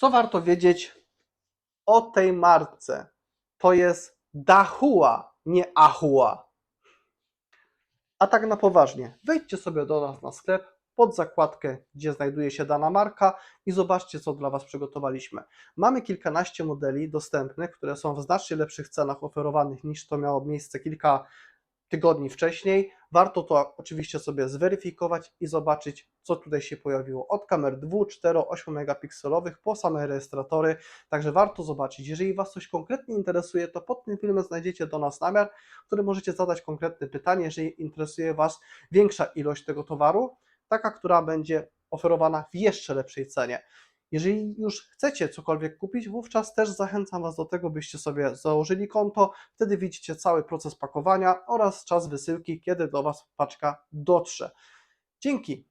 Co warto wiedzieć o tej marce? To jest Dahua, nie Ahua. A tak na poważnie, wejdźcie sobie do nas na sklep, pod zakładkę, gdzie znajduje się dana marka i zobaczcie, co dla Was przygotowaliśmy. Mamy kilkanaście modeli dostępnych, które są w znacznie lepszych cenach oferowanych niż to miało miejsce kilka tygodni wcześniej. Warto to oczywiście sobie zweryfikować i zobaczyć, co tutaj się pojawiło. Od kamer 2, 4, 8 megapikselowych po same rejestratory. Także warto zobaczyć. Jeżeli Was coś konkretnie interesuje, to pod tym filmem znajdziecie do nas namiar, w którym możecie zadać konkretne pytanie, jeżeli interesuje Was większa ilość tego towaru, taka, która będzie oferowana w jeszcze lepszej cenie. Jeżeli już chcecie cokolwiek kupić, wówczas też zachęcam Was do tego, byście sobie założyli konto. Wtedy widzicie cały proces pakowania oraz czas wysyłki, kiedy do Was paczka dotrze. Dzięki.